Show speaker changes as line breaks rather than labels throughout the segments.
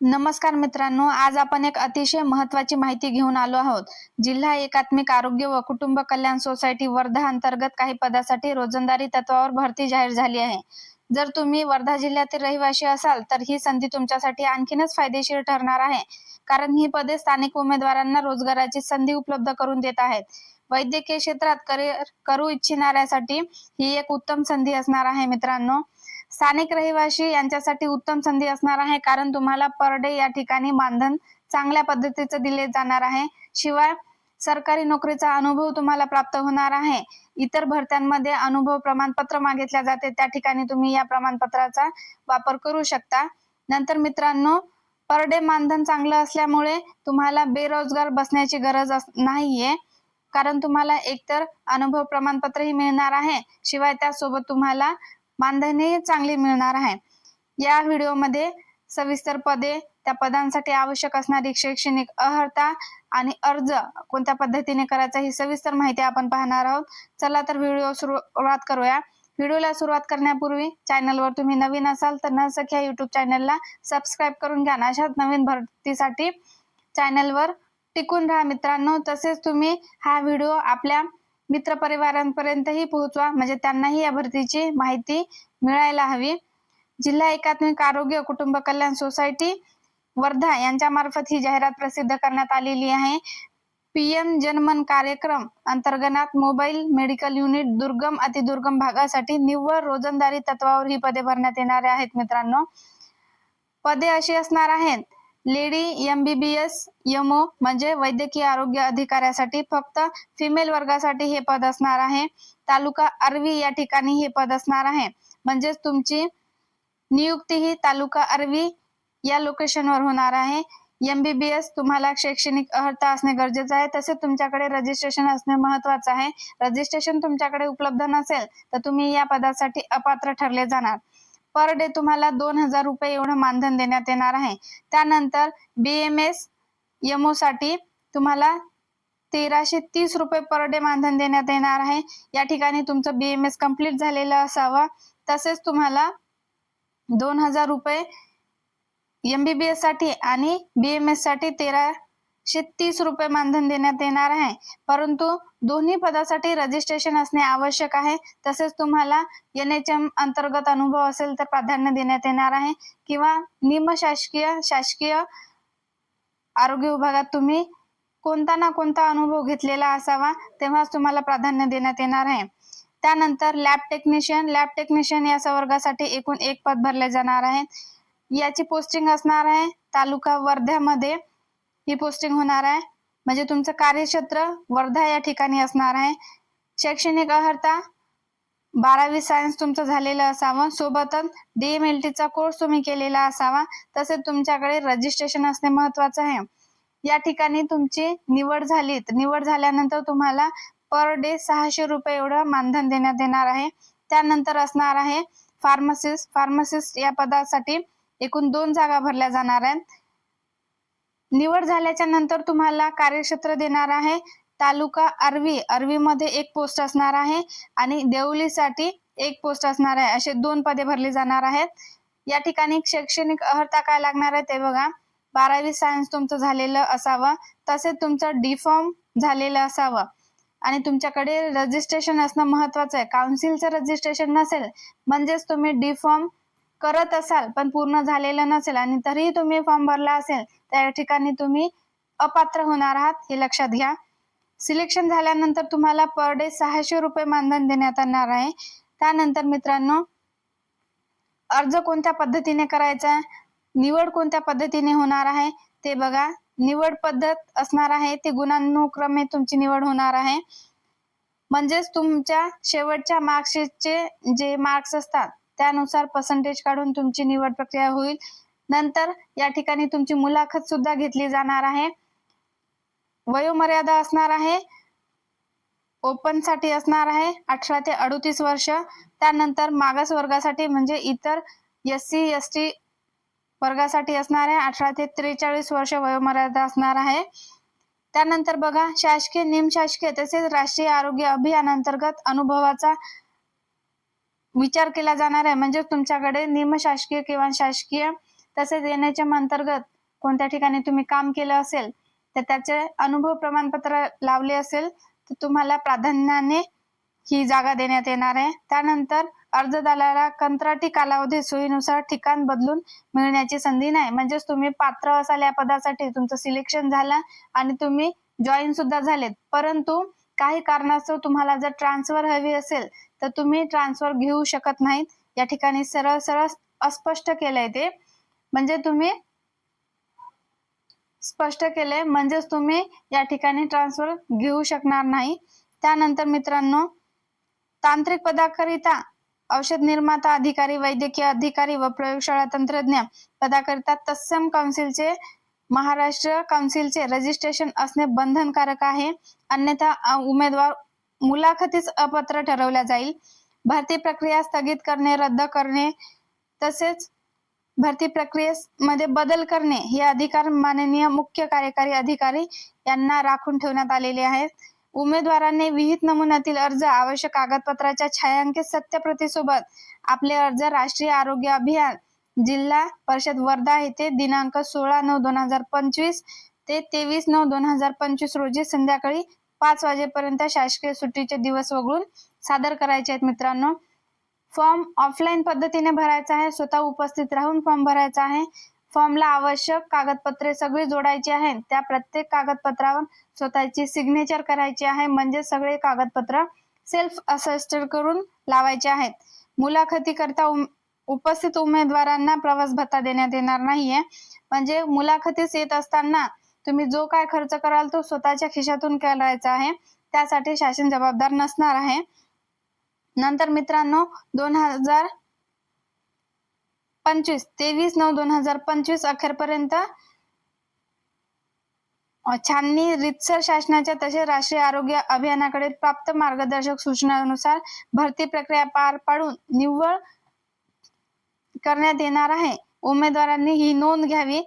नमस्कार मित्रांनो आज आपण एक अतिशय महत्वाची माहिती घेऊन आलो आहोत. जिल्हा एकात्मिक आरोग्य व कुटुंब कल्याण सोसायटी वर्धा अंतर्गत काही पदासाठी रोजंदारी तत्वावर भरती जाहीर झाली आहे. जर तुम्ही वर्धा जिल्ह्यातील रहिवासी असाल तर ही संधी तुमच्यासाठी आणखीनच फायदेशीर ठरणार आहे. कारण ही पदे स्थानिक उमेदवारांना रोजगाराची संधी उपलब्ध करून देत आहेत. वैद्यकीय क्षेत्रात करिअर करू इच्छिणाऱ्यासाठी ही एक उत्तम संधी असणार आहे मित्रांनो. स्थानिक रहिवासी यांच्यासाठी उत्तम संधी असणार आहे. कारण तुम्हाला पर डे या ठिकाणी मानधन चांगल्या पद्धतीचं दिले जाणार आहे. शिवाय सरकारी नोकरीचा अनुभव तुम्हाला प्राप्त होणार आहे. इतर भरत्यांमध्ये अनुभव प्रमाणपत्र मागितल्या जाते. त्या ठिकाणी तुम्ही या प्रमाणपत्राचा वापर करू शकता. नंतर मित्रांनो पर डे मानधन चांगलं असल्यामुळे तुम्हाला बेरोजगार बसण्याची गरज अस- नाहीये. कारण तुम्हाला एकतर अनुभव प्रमाणपत्रही मिळणार आहे. शिवाय त्यासोबत तुम्हाला मानधनही चांगली मिळणार आहे. या व्हिडिओमध्ये सविस्तर पदे त्या पदांसाठी आवश्यक असणारी शैक्षणिक अर्हता आणि अर्ज कोणत्या पद्धतीने करायचा ही सविस्तर माहिती आपण पाहणार आहोत. चला तर व्हिडिओ सुरुवात करूया. व्हिडिओला सुरुवात करण्यापूर्वी चॅनलवर तुम्ही नवीन असाल तर नसख्या युट्यूब चॅनलला सबस्क्राईब करून घ्या अशाच नवीन भरतीसाठी चॅनलवर टिकून राहा मित्रांनो. तसेच तुम्ही हा व्हिडिओ आपल्या मित्रपरिवारांपर्यंतही पोहोचवा. म्हणजे त्यांनाही या भरतीची माहिती मिळायला हवी. जिल्हा एकात्मिक आरोग्य कुटुंब कल्याण सोसायटी वर्धा यांच्या मार्फत ही जाहिरात प्रसिद्ध करण्यात आलेली आहे. पीएम जनमन कार्यक्रम अंतर्गत मोबाईल मेडिकल युनिट दुर्गम अतिदुर्गम भागासाठी निव्वळ रोजंदारी तत्वावर ही पदे भरण्यात येणारे आहेत मित्रांनो. पदे अशी असणार आहेत. Lady M B B S M O म्हणजे वैद्यकीय आरोग्य अधिकाऱ्यासाठी फक्त फिमेल वर्गासाठी हे पद असणार आहे. तालुका अरवी या ठिकाणी हे पद असणार आहे. म्हणजेच तुमची नियुक्ती ही तालुका अरवी या लोकेशनवर होणार आहे. एमबीबीएस तुम्हाला शैक्षणिक अर्हता असणे गरजेचं आहे. तसेच तुमच्याकडे रजिस्ट्रेशन असणे महत्वाचं आहे. रजिस्ट्रेशन तुमच्याकडे उपलब्ध नसेल तर तुम्ही या पदासाठी अपात्र ठरले जाणार. पर डे तुम्हाला दोन हजार रुपये एवढं मानधन देण्यात येणार आहे. त्यानंतर बी एम एस यमओ साठी तुम्हाला तेराशे तीस रुपये पर डे मानधन देण्यात येणार आहे. या ठिकाणी तुमचं बी एम एस कंप्लीट झालेलं असावं. तसेच तुम्हाला दोन हजार रुपये एम बी बी एससाठी आणि बी एम एससाठी तेरा शे तीस रुपये मानधन देण्यात येणार आहे. परंतु दोन्ही पदासाठी रजिस्ट्रेशन असणे आवश्यक आहे. तसेच तुम्हाला एन एच एम अंतर्गत अनुभव असेल तर प्राधान्य देण्यात येणार आहे. किंवा निमशासकीय शासकीय आरोग्य विभागात तुम्ही कोणता ना कोणता अनुभव घेतलेला असावा तेव्हाच तुम्हाला प्राधान्य देण्यात येणार आहे. त्यानंतर लॅब टेक्निशियन लॅब टेक्निशियन या संवर्गासाठी एकूण एक पद भरले जाणार आहे. याची पोस्टिंग असणार आहे तालुका वर्ध्यामध्ये. ही पोस्टिंग होणार आहे. म्हणजे तुमचं कार्यक्षेत्र वर्धा या ठिकाणी असणार आहे. शैक्षणिक अर्हता बारावी सायन्स तुमचं झालेलं असावं. सोबतच डीएमएलटीचा कोर्स तुम्ही केलेला असावा. तसेच तुमच्याकडे रजिस्ट्रेशन असणे महत्वाचं आहे. या ठिकाणी तुमची निवड झाली निवड झाल्यानंतर तुम्हाला पर डे सहाशे रुपये एवढं मानधन देण्यात येणार आहे. त्यानंतर असणार आहे फार्मसिस्ट फार्मसिस्ट या पदासाठी एकूण दोन जागा भरल्या जाणार आहेत. निवड झाल्याच्यानंतर तुम्हाला कार्यक्षेत्र देणार आहे. तालुका अरवी अरवीमध्ये एक पोस्ट असणार आहे आणि देवलीसाठी एक पोस्ट असणार आहे. असे दोन पदे भरली जाणार आहेत. या ठिकाणी शैक्षणिक अर्हता काय लागणार आहे ते बघा. बारावी सायन्स तुमचं झालेलं असावं. तसेच तुमचं डी फॉर्म झालेलं असावं. आणि तुमच्याकडे रजिस्ट्रेशन असणं महत्वाचं आहे. काउन्सिलचं रजिस्ट्रेशन नसेल म्हणजेच तुम्ही डी फॉर्म करत असाल पण पूर्ण झालेलं नसेल आणि तरीही तुम्ही फॉर्म भरला असेल त्या ठिकाणी तुम्ही अपात्र होणार आहात हे लक्षात घ्या. सिलेक्शन झाल्यानंतर तुम्हाला पर डे सहाशे रुपये मानधन देण्यात येणार आहे. त्यानंतर मित्रांनो अर्ज कोणत्या पद्धतीने करायचा निवड कोणत्या पद्धतीने होणार आहे ते बघा. निवड पद्धत असणार आहे ती गुणानुक्रमे तुमची निवड होणार आहे. म्हणजेच तुमच्या शेवटच्या मार्कशीटचे जे मार्क्स असतात त्यानुसार पर्सेंटेज काढून तुमची निवड प्रक्रिया होईल. नंतर या ठिकाणी तुमची मुलाखत सुद्धा घेतली जाणार आहे. वयोमर्यादा असणार आहे. ओपनसाठी असणार आहे. अठरा ते अडतीस वर्ष. त्यानंतर मागास वर्गासाठी म्हणजे इतर एस सी एस टी वर्गासाठी असणार आहे. अठरा ते त्रेचाळीस वर्ष वयोमर्यादा असणार आहे. त्यानंतर बघा शासकीय निमशासकीय तसेच राष्ट्रीय आरोग्य अभियानांतर्गत अनुभवाचा विचार केला जाणार आहे. म्हणजे तुमच्याकडे निमशासकीय किंवा शासकीय तसेच येण्याच्या अंतर्गत कोणत्या ठिकाणी तुम्ही काम केलं असेल तर त्याचे अनुभव प्रमाणपत्र लावले असेल तर तुम्हाला प्राधान्याने ही जागा देण्यात येणार आहे. त्यानंतर अर्जदाराला कंत्राटी कालावधी सोयीनुसार ठिकाण बदलून मिळण्याची संधी नाही. म्हणजेच तुम्ही पात्र असाल या पदासाठी तुमचं सिलेक्शन झालं आणि तुम्ही जॉईन सुद्धा झालेत. परंतु काही कारणास्तव तुम्हाला जर ट्रान्सफर हवी असेल तर तुम्ही ट्रान्सफर घेऊ शकत नाहीत. या ठिकाणी सरळ सरळ अस्पष्ट केलंय ते. म्हणजे तुम्ही स्पष्ट केलंय. म्हणजेच तुम्ही या ठिकाणी ट्रान्सफर घेऊ शकणार नाही. त्यानंतर मित्रांनो तांत्रिक पदाकरिता औषध निर्माता अधिकारी वैद्यकीय अधिकारी व प्रयोगशाळा तंत्रज्ञ पदाकरिता तत्सम काउन्सिलचे महाराष्ट्र काउन्सिलचे रजिस्ट्रेशन असणे बंधनकारक आहे. अन्यथा उमेदवार मुलाखतीच अपात्र ठरवल्या जाईल. भरती प्रक्रिया स्थगित करणे रद्द करणे तसेच भरती प्रक्रियेमध्ये बदल करणे हे अधिकार माननीय मुख्य कार्यकारी अधिकारी यांना राखून ठेवण्यात आलेले आहेत. उमेदवारांनी विहित नमुन्यातील अर्ज आवश्यक कागदपत्राच्या छायांकित सत्यप्रतीसोबत आपले अर्ज राष्ट्रीय आरोग्य अभियान जिल्हा परिषद वर्धा येथे दिनांक सोळा नऊ दोन हजार पंचवीस ते तेवीस नऊ दोन हजार पंचवीस रोजी संध्याकाळी पाच वाजेपर्यंत शासकीय सुट्टीचे दिवस वगळून सादर करायचे आहेत मित्रांनो. फॉर्म ऑफलाईन पद्धतीने भरायचा आहे. स्वतः उपस्थित राहून फॉर्म भरायचा आहे. फॉर्मला आवश्यक कागदपत्रे सगळी जोडायची आहेत त्या प्रत्येक कागदपत्रावर स्वतःची सिग्नेचर करायची आहे. म्हणजे सगळे कागदपत्र सेल्फ असेस्टेड करून लावायचे आहेत. मुलाखती करता उपस्थित उमेदवारांना प्रवास भत्ता देण्यात येणार नाहीये. म्हणजे मुलाखतीस येत असताना तुम्ही जो काय खर्च कराल तो स्वतःच्या खिशातून करायचा आहे. त्यासाठी शासन जबाबदार नसणार आहे. नंतर मित्रांनो दोन हजार पंचवीस तेवीस नऊ दोन हजार पंचवीस अखेरपर्यंत छाननी रितसर शासनाच्या तसेच राष्ट्रीय आरोग्य अभियानाकडे प्राप्त मार्गदर्शक सूचनानुसार भरती प्रक्रिया पार पाडून निव्वळ करण्यात येणार आहे. उमेदवारांनी ही नोंद घ्यावी.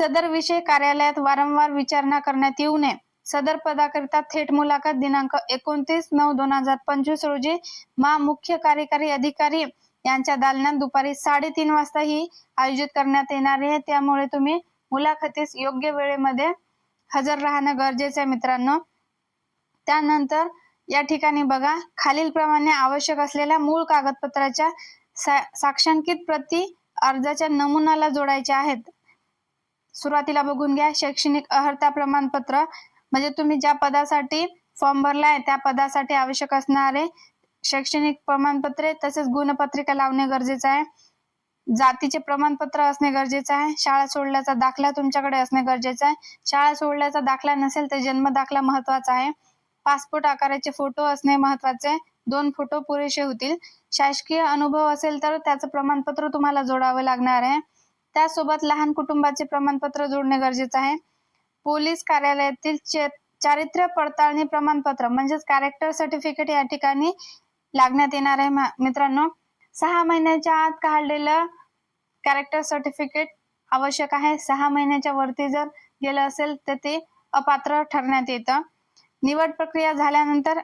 सदर विषय कार्यालयात वारंवार विचारणा करण्यात येऊ नये. सदर पदाकरिता थेट मुलाखत दिनांक एकोणतीस नऊ दोन हजार पंचवीस रोजी मा मुख्य कार्यकारी अधिकारी यांच्या दालनात दुपारी साडेतीन वाजता ही आयोजित करण्यात येणार आहे. त्यामुळे तुम्ही मुलाखतीस योग्य वेळेमध्ये हजर राहणं गरजेचं आहे मित्रांनो. त्यानंतर या ठिकाणी बघा खालील प्रमाणे आवश्यक असलेल्या मूळ कागदपत्राच्या सा- साक्षांकित प्रती अर्जाच्या नमुनाला जोडायच्या आहेत. सुरुवातीला बघून घ्या. शैक्षणिक अर्हता प्रमाणपत्र म्हणजे तुम्ही ज्या पदासाठी फॉर्म भरलाय त्या पदासाठी आवश्यक असणारे शैक्षणिक प्रमाणपत्रे तसेच गुणपत्रिका लावणे गरजेचं आहे. जातीचे प्रमाणपत्र असणे गरजेचं आहे. शाळा सोडल्याचा दाखला तुमच्याकडे असणे गरजेचं आहे. शाळा सोडल्याचा दाखला नसेल तर जन्म दाखला महत्त्वाचा आहे. पासपोर्ट आकाराचे फोटो असणे महत्त्वाचे. आहे दोन फोटो पुरेसे होतील. शासकीय अनुभव असेल तर त्याचं प्रमाणपत्र तुम्हाला जोडावं लागणार आहे. त्यासोबत लहान कुटुंबाचे प्रमाणपत्र जोडणे गरजेचं आहे. पोलीस कार्यालयातील चे- चारित्र्य पडताळणी प्रमाणपत्र म्हणजेच कॅरेक्टर सर्टिफिकेट या ठिकाणी लागण्यात येणार आहे मा- मित्रांनो. सहा महिन्याच्या आत काढलेलं कॅरेक्टर सर्टिफिकेट आवश्यक आहे. सहा महिन्याच्या वरती जर गेलं असेल तर ते अपात्र ठरण्यात येतं. निवड प्रक्रिया झाल्यानंतर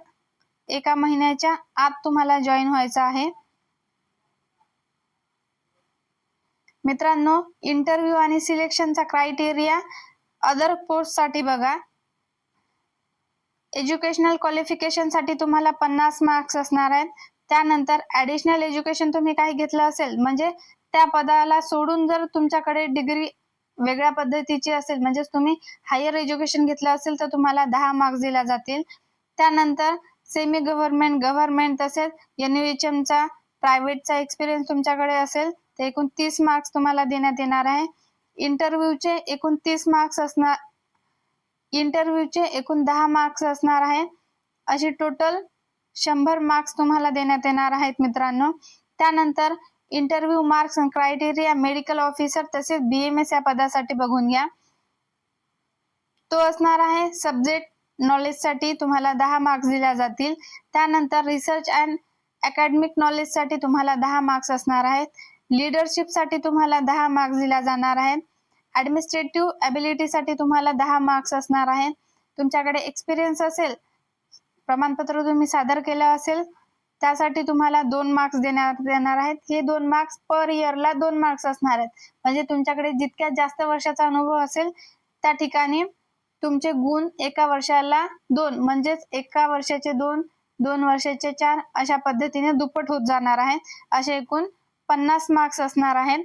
एका महिन्याच्या आत तुम्हाला जॉईन व्हायचं आहे. मित्रांनो इंटरव्ह्यू आणि सिलेक्शनचा क्रायटेरिया अदरसाठी बघा. एज्युकेशनल क्वालिफिकेशनसाठी तुम्हाला पन्नास मार्क्स असणार आहेत. त्यानंतर ऍडिशनल एज्युकेशन तुम्ही काही घेतलं असेल म्हणजे त्या पदाला सोडून जर तुमच्याकडे डिग्री वेगळ्या पद्धतीची असेल म्हणजेच तुम्ही हायर एज्युकेशन घेतलं असेल तर तुम्हाला दहा मार्क्स दिल्या जातील. त्यानंतर सेमी गव्हर्नमेंट गव्हर्नमेंट तसेच एन चा प्रायव्हेटचा एक्सपिरियन्स तुमच्याकडे असेल तर एकूण तीस मार्क्स तुम्हाला देण्यात येणार आहे. इंटरव्ह्यूचे एकूण तीस मार्क्स असणार इंटरव्ह्यूचे एकूण दहा मार्क्स असणार आहे. अशी टोटल शंभर मार्क्स तुम्हाला देण्यात येणार आहेत मित्रांनो. त्यानंतर interview marks criteria medical officer तसेच बी एम एस या पदासाठी बघून घ्या. तो असणार आहे सब्जेक्ट नॉलेजसाठी तुम्हाला दहा मार्क्स दिल्या जातील. त्यानंतर रिसर्च अँड अकॅडमिक नॉलेजसाठी तुम्हाला दहा मार्क्स असणार आहेत. लिडरशिपसाठी तुम्हाला दहा मार्क्स दिला जाणार आहेत. ॲडमिनिस्ट्रेटिव्ह ॲबिलिटीसाठी तुम्हाला दहा मार्क्स असणार आहे तुमच्याकडे एक्सपिरियन्स असेल प्रमाणपत्र तुम्ही सादर केलं असेल त्यासाठी तुम्हाला दोन मार्क्स देण्यात येणार आहेत. हे दोन मार्क्स पर इयरला दोन मार्क्स असणार आहेत. म्हणजे तुमच्याकडे जितक्या जास्त वर्षाचा अनुभव असेल त्या ठिकाणी तुमचे गुण एका वर्षाला दोन म्हणजेच एका वर्षाचे दोन दोन वर्षाचे चार अशा पद्धतीने दुप्पट होत जाणार आहे असे एकूण पन्नास मार्क्स असणार आहेत.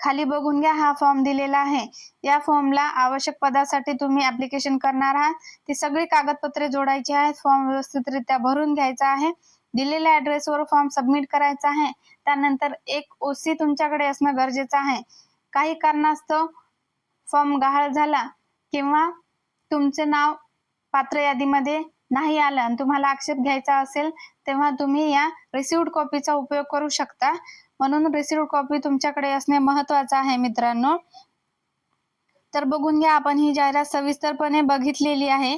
खाली बघून घ्या हा फॉर्म दिलेला आहे. या फॉर्मला आवश्यक पदासाठी तुम्ही ऍप्लिकेशन करणार आहात. ती सगळी कागदपत्रे जोडायची आहेत. फॉर्म व्यवस्थितरित्या भरून घ्यायचा आहे. दिलेल्या ऍड्रेसवर फॉर्म सबमिट करायचा आहे. त्यानंतर एक ओसी तुमच्याकडे असणं गरजेचं आहे. काही कारणास्तव फॉर्म गहाळ झाला किंवा तुमचे नाव पात्र यादीमध्ये नाही आलं आणि तुम्हाला आक्षेप घ्यायचा असेल तेव्हा तुम्ही या रिसिव्ड कॉपीचा उपयोग करू शकता. म्हणून रिसिव्ड कॉपी तुमच्याकडे असणे महत्वाचं आहे मित्रांनो. तर बघून घ्या आपण ही जाहिरात सविस्तरपणे बघितलेली आहे.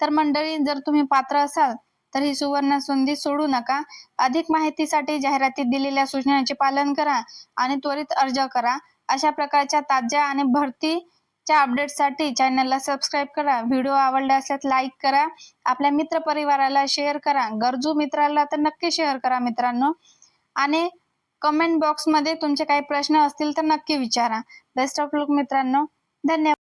तर मंडळी जर तुम्ही पात्र असाल तर ही सुवर्ण संधी सोडू नका. अधिक माहितीसाठी जाहिरातीत दिलेल्या सूचनांचे पालन करा आणि त्वरित अर्ज करा. अशा प्रकारच्या ताज्या आणि भरती च्या अपडेटसाठी चॅनलला सबस्क्राईब करा. व्हिडिओ आवडला असल्यास लाईक करा. आपल्या मित्र परिवाराला शेअर करा. गरजू मित्राला तर नक्की शेअर करा मित्रांनो. आणि कमेंट बॉक्समध्ये तुमचे काही प्रश्न असतील तर नक्की विचारा. बेस्ट ऑफ लुक मित्रांनो. धन्यवाद.